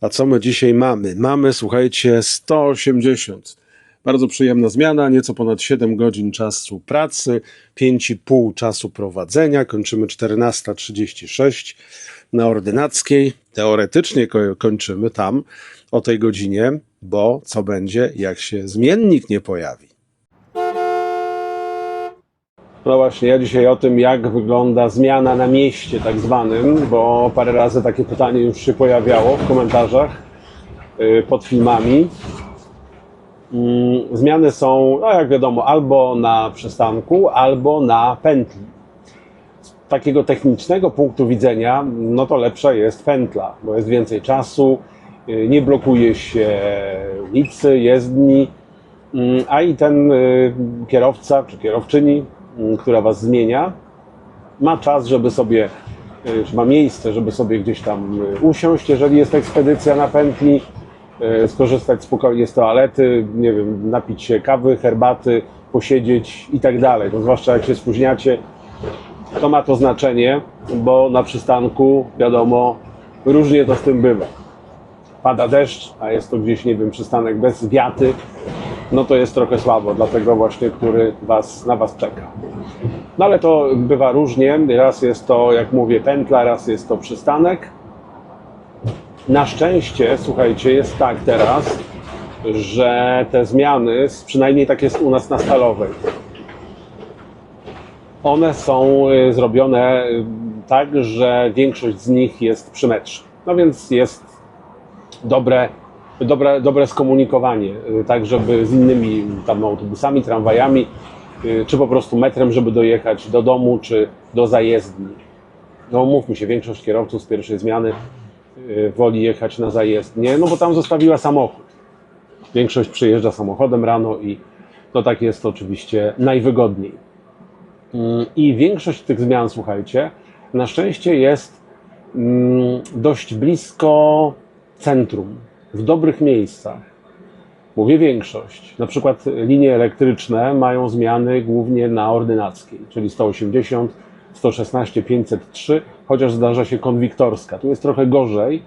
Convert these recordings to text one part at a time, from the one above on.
A co my dzisiaj mamy? Mamy, słuchajcie, 180. Bardzo przyjemna zmiana, nieco ponad 7 godzin czasu pracy, 5,5 czasu prowadzenia. Kończymy 14.36 na ordynackiej. Teoretycznie ko- kończymy tam o tej godzinie, bo co będzie, jak się zmiennik nie pojawi? No właśnie, ja dzisiaj o tym, jak wygląda zmiana na mieście, tak zwanym, bo parę razy takie pytanie już się pojawiało w komentarzach y, pod filmami. Mm, Zmiany są, no jak wiadomo, albo na przystanku, albo na pętli. Z takiego technicznego punktu widzenia, no to lepsza jest pętla, bo jest więcej czasu, y, nie blokuje się ulicy, jezdni, Mm, a i ten y, kierowca czy kierowczyni, która was zmienia, ma czas, żeby sobie, czy ma miejsce, żeby sobie gdzieś tam y, usiąść, jeżeli jest ekspedycja na pętli, y, skorzystać spokojnie z toalety, nie wiem, napić się kawy, herbaty, posiedzieć i tak dalej. Zwłaszcza jak się spóźniacie, to ma to znaczenie, bo na przystanku, wiadomo, różnie to z tym bywa. Pada deszcz, a jest to gdzieś, nie wiem, przystanek bez wiaty, no to jest trochę słabo dla tego właśnie, który was, na was czeka. No ale to bywa różnie. Raz jest to, jak mówię, pętla, raz jest to przystanek. Na szczęście, słuchajcie, jest tak teraz, że te zmiany, przynajmniej tak jest u nas na Stalowej, one są y, zrobione y, tak, że większość z nich jest przy metrze. No więc jest dobre, dobre, dobre skomunikowanie, y, tak żeby z innymi tam autobusami, tramwajami, czy po prostu metrem, żeby dojechać do domu, czy do zajezdni. No mówmy się, większość kierowców z pierwszej zmiany y, woli jechać na zajezdnię, no bo tam zostawiła samochód. Większość przyjeżdża samochodem rano i no tak jest oczywiście najwygodniej. Mm, I większość tych zmian, słuchajcie, na szczęście jest mm, dość blisko centrum, w dobrych miejscach. Mówię większość. Na przykład linie elektryczne mają zmiany głównie na ordynackiej, czyli 180, 116, 503, chociaż zdarza się konwiktorska. Tu jest trochę gorzej,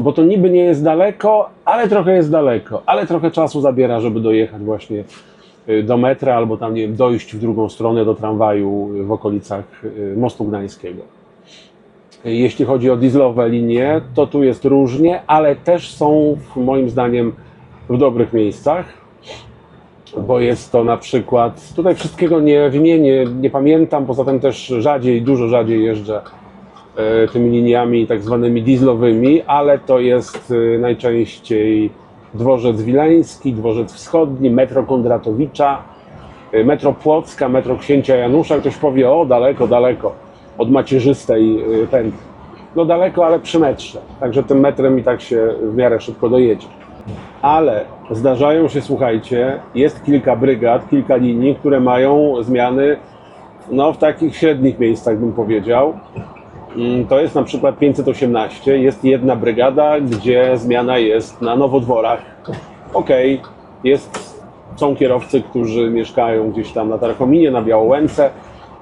bo to niby nie jest daleko, ale trochę jest daleko, ale trochę czasu zabiera, żeby dojechać właśnie y, do metra albo tam, nie wiem, dojść w drugą stronę do tramwaju w okolicach y, Mostu Gdańskiego. Jeśli chodzi o dieslowe linie, to tu jest różnie, ale też są moim zdaniem w dobrych miejscach, bo jest to na przykład, tutaj wszystkiego nie wymienię, nie pamiętam, poza tym też rzadziej, dużo rzadziej jeżdżę e, tymi liniami tak zwanymi dieslowymi, ale to jest e, najczęściej dworzec wileński, dworzec wschodni, metro Kondratowicza, e, metro Płocka, metro Księcia Janusza. Ktoś powie, o daleko, daleko od macierzystej pętli. No daleko, ale przy metrze. Także tym metrem i tak się w miarę szybko dojedzie. Ale zdarzają się, słuchajcie, jest kilka brygad, kilka linii, które mają zmiany no, w takich średnich miejscach, bym powiedział. Mm, To jest na przykład 518. Jest jedna brygada, gdzie zmiana jest na nowodworach. Okej, jest, są kierowcy, którzy mieszkają gdzieś tam na Tarchominie, na Białołęce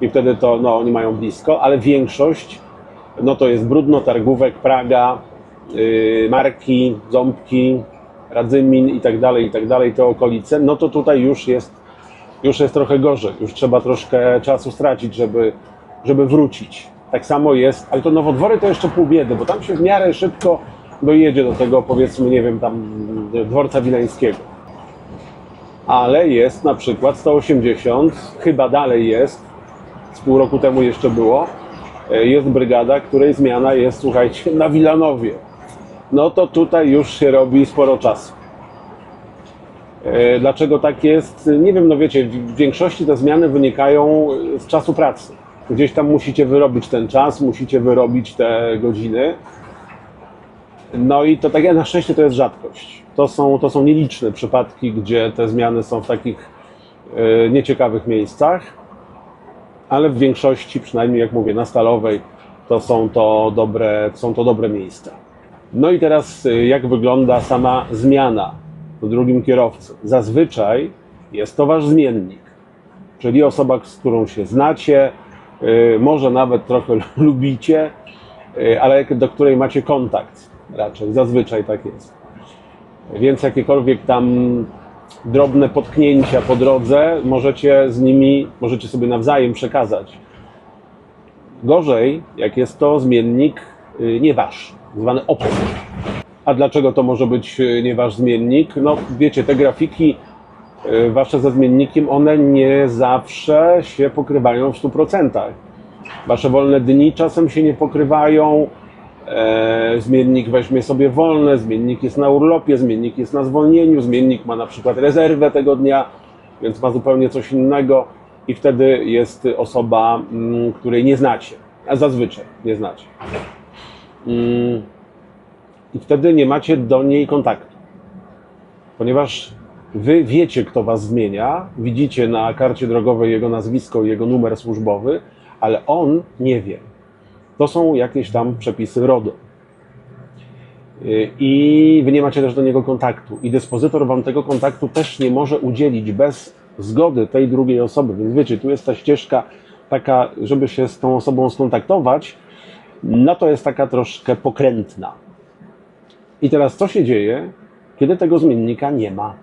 i wtedy to no, oni mają blisko, ale większość no to jest Brudno, Targówek, Praga, yy, Marki, Ząbki, Radzymin i tak dalej, i tak dalej, te okolice, no to tutaj już jest, już jest trochę gorzej, już trzeba troszkę czasu stracić, żeby, żeby wrócić. Tak samo jest, ale to nowodwory to jeszcze pół biedy, bo tam się w miarę szybko dojedzie do tego, powiedzmy, nie wiem, tam dworca wileńskiego. Ale jest na przykład 180, chyba dalej jest, z pół roku temu jeszcze było, e, jest brygada, której zmiana jest, słuchajcie, na Wilanowie. No to tutaj już się robi sporo czasu. E, Dlaczego tak jest? Nie wiem, no wiecie, w większości te zmiany wynikają z czasu pracy. Gdzieś tam musicie wyrobić ten czas, musicie wyrobić te godziny. No i to tak jak na szczęście to jest rzadkość. To są, to są nieliczne przypadki, gdzie te zmiany są w takich e, nieciekawych miejscach ale w większości, przynajmniej jak mówię, na Stalowej, to są to dobre, są to dobre miejsca. No i teraz y, jak wygląda sama zmiana w drugim kierowcy? Zazwyczaj jest to wasz zmiennik, czyli osoba, z którą się znacie, y, może nawet trochę lubicie, y, ale do której macie kontakt. raczej, zazwyczaj tak jest. Więc jakiekolwiek tam drobne potknięcia po drodze możecie z nimi, możecie sobie nawzajem przekazać. Gorzej, jak jest to zmiennik nie wasz, zwany obcy. A dlaczego to może być y, nie wasz zmiennik? No wiecie, te grafiki y, wasze ze zmiennikiem, one nie zawsze się pokrywają w 100%. Wasze wolne dni czasem się nie pokrywają. E, zmiennik weźmie sobie wolne, zmiennik jest na urlopie, zmiennik jest na zwolnieniu, zmiennik ma na przykład rezerwę tego dnia, więc ma zupełnie coś innego i wtedy jest osoba, mm, której nie znacie, a zazwyczaj nie znacie. I wtedy nie macie do niej kontaktu, ponieważ wy wiecie, kto was zmienia, widzicie na karcie drogowej jego nazwisko i jego numer służbowy, ale on nie wie. To są jakieś tam przepisy RODO. Y, I wy nie macie też do niego kontaktu. I dyspozytor wam tego kontaktu też nie może udzielić bez zgody tej drugiej osoby. Więc wiecie, tu jest ta ścieżka taka, żeby się z tą osobą skontaktować, no to jest taka troszkę pokrętna. I teraz co się dzieje, kiedy tego zmiennika nie ma?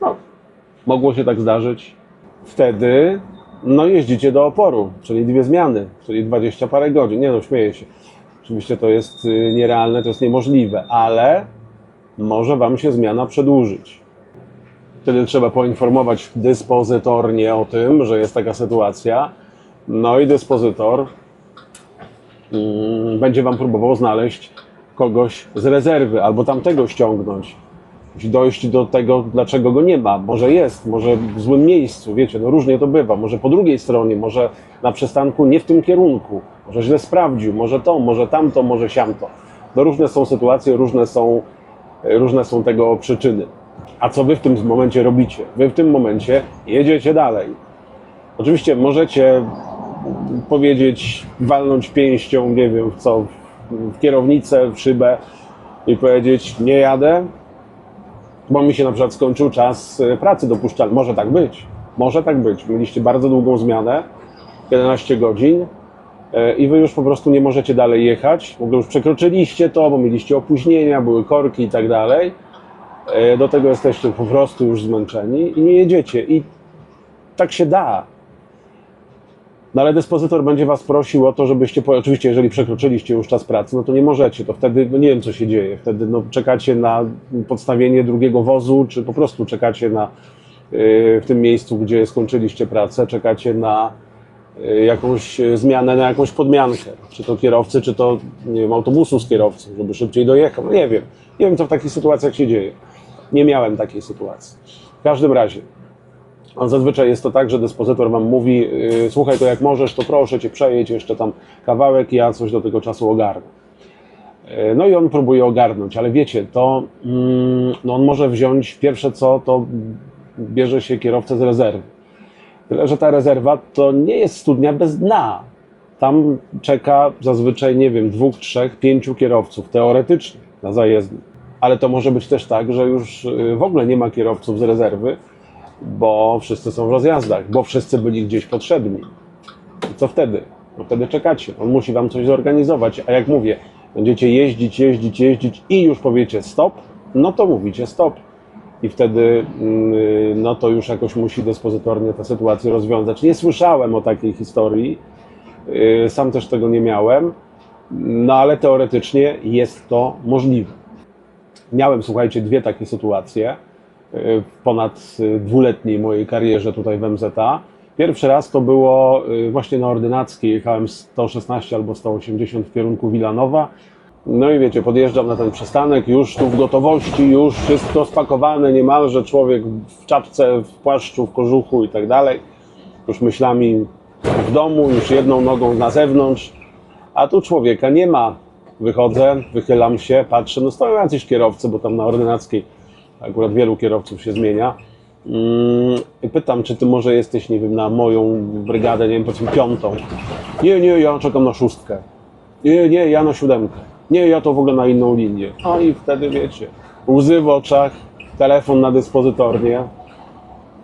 No, mogło się tak zdarzyć. Wtedy no jeździcie do oporu, czyli dwie zmiany, czyli 20 parę godzin. Nie no, śmieję się. Oczywiście to jest y, nierealne, to jest niemożliwe, ale może Wam się zmiana przedłużyć. Wtedy trzeba poinformować dyspozytornie o tym, że jest taka sytuacja. No i dyspozytor będzie Wam próbował znaleźć kogoś z rezerwy albo tamtego ściągnąć dojść do tego, dlaczego go nie ma. Może jest, może w złym miejscu, wiecie, no różnie to bywa. Może po drugiej stronie, może na przystanku nie w tym kierunku, może źle sprawdził, może to, może tamto, może siamto. No różne są sytuacje, różne są, różne są tego przyczyny. A co wy w tym momencie robicie? Wy w tym momencie jedziecie dalej. Oczywiście możecie powiedzieć, walnąć pięścią, nie wiem w co, w kierownicę, w szybę i powiedzieć, nie jadę, bo mi się na przykład skończył czas e, pracy dopuszczalny. Może tak być. Może tak być. Mieliście bardzo długą zmianę, 11 godzin e, i wy już po prostu nie możecie dalej jechać. W ogóle już przekroczyliście to, bo mieliście opóźnienia, były korki i tak dalej. E, do tego jesteście po prostu już zmęczeni i nie jedziecie. I tak się da. No ale dyspozytor będzie Was prosił o to, żebyście, oczywiście jeżeli przekroczyliście już czas pracy, no to nie możecie, to wtedy, no nie wiem co się dzieje, wtedy no, czekacie na podstawienie drugiego wozu, czy po prostu czekacie na, yy, w tym miejscu, gdzie skończyliście pracę, czekacie na yy, jakąś zmianę, na jakąś podmiankę, czy to kierowcy, czy to, nie wiem, autobusu z kierowcą, żeby szybciej dojechał, no nie wiem, nie wiem co w takich sytuacjach się dzieje. Nie miałem takiej sytuacji. W każdym razie, a zazwyczaj jest to tak, że dyspozytor wam mówi, yy, słuchaj, to jak możesz, to proszę cię przejedź jeszcze tam kawałek, ja coś do tego czasu ogarnę. Yy, no i on próbuje ogarnąć, ale wiecie, to yy, no on może wziąć pierwsze co, to bierze się kierowcę z rezerwy. Tyle, że ta rezerwa to nie jest studnia bez dna. Tam czeka zazwyczaj, nie wiem, dwóch, trzech, pięciu kierowców, teoretycznie, na zajezdni. Ale to może być też tak, że już yy, w ogóle nie ma kierowców z rezerwy, bo wszyscy są w rozjazdach, bo wszyscy byli gdzieś potrzebni. I co wtedy? No wtedy czekacie. On musi wam coś zorganizować, a jak mówię, będziecie jeździć, jeździć, jeździć i już powiecie stop, no to mówicie stop. I wtedy mm, no to już jakoś musi dyspozytornie tę sytuację rozwiązać. Nie słyszałem o takiej historii, yy, sam też tego nie miałem, no ale teoretycznie jest to możliwe. Miałem, słuchajcie, dwie takie sytuacje w ponad dwuletniej mojej karierze tutaj w MZA. Pierwszy raz to było y, właśnie na Ordynackiej, jechałem 116 albo 180 w kierunku Wilanowa. No i wiecie, podjeżdżam na ten przystanek, już tu w gotowości, już wszystko spakowane, niemalże człowiek w czapce, w płaszczu, w kożuchu i tak dalej. Już myślami w domu, już jedną nogą na zewnątrz, a tu człowieka nie ma. Wychodzę, wychylam się, patrzę, no stoją jacyś kierowcy, bo tam na Ordynackiej akurat wielu kierowców się zmienia. Mm, I pytam, czy ty może jesteś, nie wiem, na moją brygadę, nie wiem, powiedzmy piątą. Nie, nie, ja czekam na szóstkę. Nie, nie, ja na siódemkę. Nie, ja to w ogóle na inną linię. A i wtedy wiecie, łzy w oczach, telefon na dyspozytornię.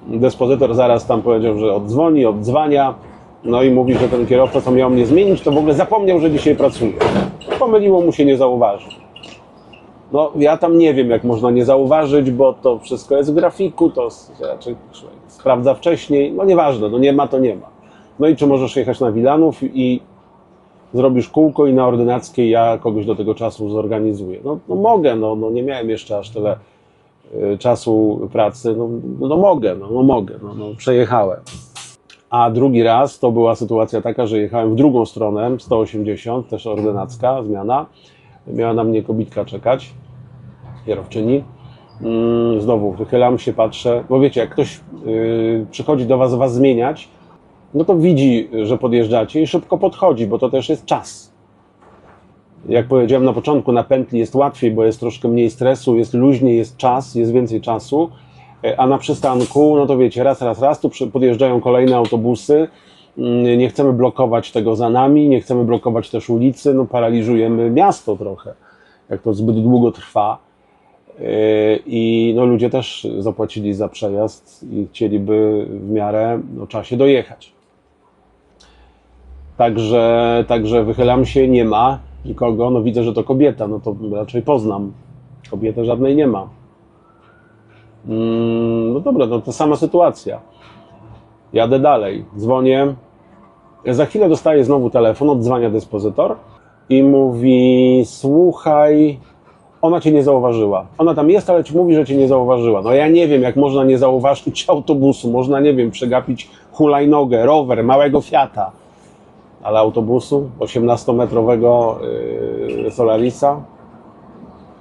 Dyspozytor zaraz tam powiedział, że oddzwoni, oddzwania. No i mówi, że ten kierowca, co miał mnie zmienić, to w ogóle zapomniał, że dzisiaj pracuje. Pomyliło mu się, nie zauważył. No, ja tam nie wiem, jak można nie zauważyć, bo to wszystko jest w grafiku, to raczej sprawdza wcześniej. No nieważne, no nie ma, to nie ma. No i czy możesz jechać na Wilanów i zrobisz kółko i na ordynackiej ja kogoś do tego czasu zorganizuję. No, no mogę, no, no nie miałem jeszcze aż tyle y, czasu pracy, no, no, no mogę, no, no mogę, no, no przejechałem. A drugi raz to była sytuacja taka, że jechałem w drugą stronę, 180, też ordynacka, zmiana. Miała na mnie kobitka czekać, kierowczyni. Mm, Znowu wychylam się, patrzę, bo wiecie, jak ktoś yy, przychodzi do Was Was zmieniać, no to widzi, że podjeżdżacie i szybko podchodzi, bo to też jest czas. Jak powiedziałem na początku, na pętli jest łatwiej, bo jest troszkę mniej stresu, jest luźniej, jest czas, jest więcej czasu. E, A na przystanku, no to wiecie, raz, raz, raz, tu podjeżdżają kolejne autobusy. Mm, Nie chcemy blokować tego za nami, nie chcemy blokować też ulicy, no paraliżujemy miasto trochę, jak to zbyt długo trwa. Yy, I no, ludzie też zapłacili za przejazd i chcieliby w miarę no, czasie dojechać. Także, także wychylam się, nie ma nikogo. No widzę, że to kobieta, no to raczej poznam. Kobiety żadnej nie ma. Mm, no dobra, no to sama sytuacja. Jadę dalej, dzwonię. Za chwilę dostaję znowu telefon, odzwania dyspozytor i mówi: Słuchaj, ona cię nie zauważyła. Ona tam jest, ale ci mówi, że cię nie zauważyła. No ja nie wiem, jak można nie zauważyć autobusu, można, nie wiem, przegapić hulajnogę, rower, małego Fiata, ale autobusu 18-metrowego yy, Solarisa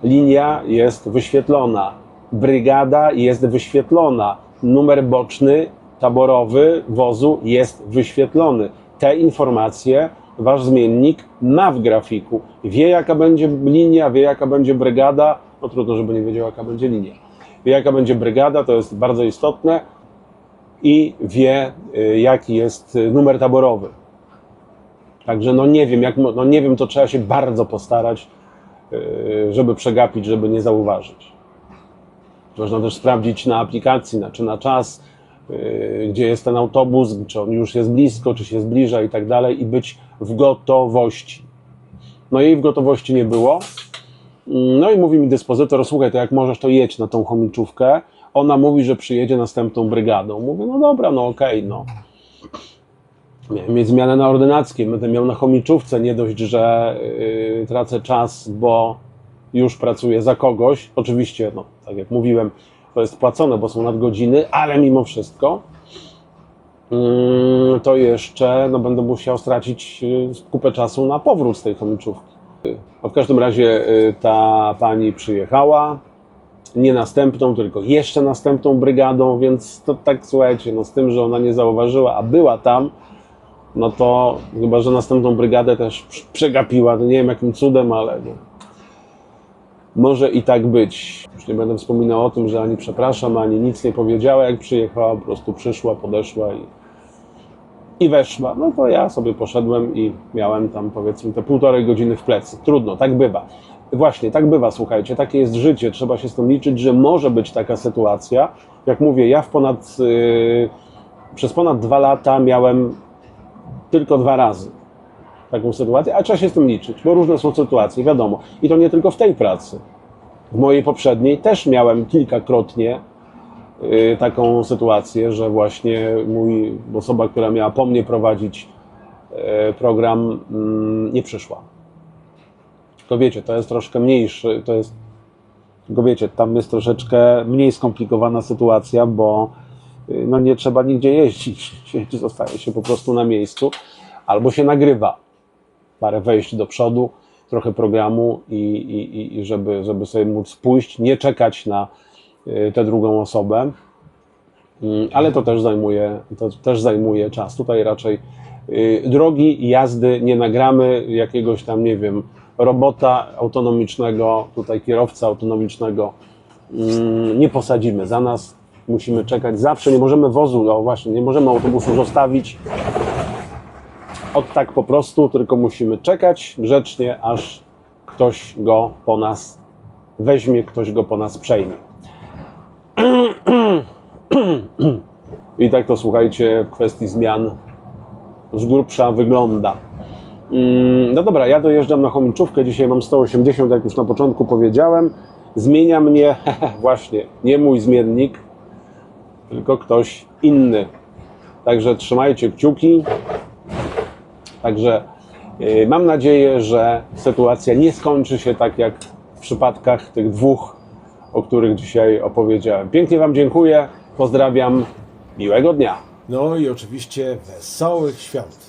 linia jest wyświetlona, brygada jest wyświetlona, numer boczny, taborowy wozu jest wyświetlony. Te informacje wasz zmiennik ma w grafiku. Wie, jaka będzie linia, wie, jaka będzie brygada. No trudno, żeby nie wiedział, jaka będzie linia. Wie, jaka będzie brygada, to jest bardzo istotne. I wie, y, jaki jest y, numer taborowy. Także no nie wiem, jak, no nie wiem, to trzeba się bardzo postarać, y, żeby przegapić, żeby nie zauważyć. Można też sprawdzić na aplikacji, na, czy na czas, gdzie jest ten autobus, czy on już jest blisko, czy się zbliża i tak dalej, i być w gotowości. No jej w gotowości nie było. Mm, No i mówi mi dyspozytor, słuchaj, to jak możesz, to jedź na tą chomiczówkę. Ona mówi, że przyjedzie następną brygadą. Mówię, no dobra, no okej, no. Miałem mieć zmianę na ordynackiej, będę miał na chomiczówce, nie dość, że yy, tracę czas, bo już pracuję za kogoś. Oczywiście, no, tak jak mówiłem, to jest płacone, bo są nadgodziny, ale mimo wszystko mm, to jeszcze no, będę musiał stracić y, kupę czasu na powrót z tej chomiczówki. No, w każdym razie y, ta pani przyjechała, nie następną, tylko jeszcze następną brygadą, więc to tak słuchajcie, no z tym, że ona nie zauważyła, a była tam, no to chyba, że następną brygadę też prz- przegapiła, to nie wiem jakim cudem, ale no, może i tak być. Już nie będę wspominał o tym, że ani przepraszam, ani nic nie powiedziała, jak przyjechała, po prostu przyszła, podeszła i, i weszła. No to ja sobie poszedłem i miałem tam powiedzmy te półtorej godziny w plecy. Trudno, tak bywa. Właśnie, tak bywa, słuchajcie, takie jest życie, trzeba się z tym liczyć, że może być taka sytuacja. Jak mówię, ja w ponad, yy, przez ponad dwa lata miałem tylko dwa razy taką sytuację, a trzeba się z tym liczyć, bo różne są sytuacje, wiadomo. I to nie tylko w tej pracy. W mojej poprzedniej też miałem kilkakrotnie y, taką sytuację, że właśnie mój, osoba, która miała po mnie prowadzić y, program, mm, nie przyszła. Tylko wiecie, to jest troszkę mniejszy, to jest, tylko wiecie, tam jest troszeczkę mniej skomplikowana sytuacja, bo y, no nie trzeba nigdzie jeździć, zostaje się po prostu na miejscu, albo się nagrywa parę wejść do przodu, trochę programu i, i, i- żeby, żeby sobie móc pójść, nie czekać na y, tę drugą osobę. Mm, Ale to też zajmuje, to też zajmuje czas. Tutaj raczej y, drogi jazdy nie nagramy jakiegoś tam, nie wiem, robota autonomicznego, tutaj kierowca autonomicznego mm, nie posadzimy za nas. Musimy czekać zawsze, nie możemy wozu, o właśnie, nie możemy autobusu zostawić od tak po prostu, tylko musimy czekać grzecznie, aż ktoś go po nas weźmie, ktoś go po nas przejmie. I tak to słuchajcie, w kwestii zmian z grubsza wygląda. Mm, No dobra, ja dojeżdżam na chomyczówkę. Dzisiaj mam 180, jak już na początku powiedziałem. Zmienia mnie właśnie nie mój zmiennik, tylko ktoś inny. Także trzymajcie kciuki. Także yy, mam nadzieję, że sytuacja nie skończy się tak jak w przypadkach tych dwóch, o których dzisiaj opowiedziałem. Pięknie Wam dziękuję. Pozdrawiam. Miłego dnia. No i oczywiście wesołych świąt.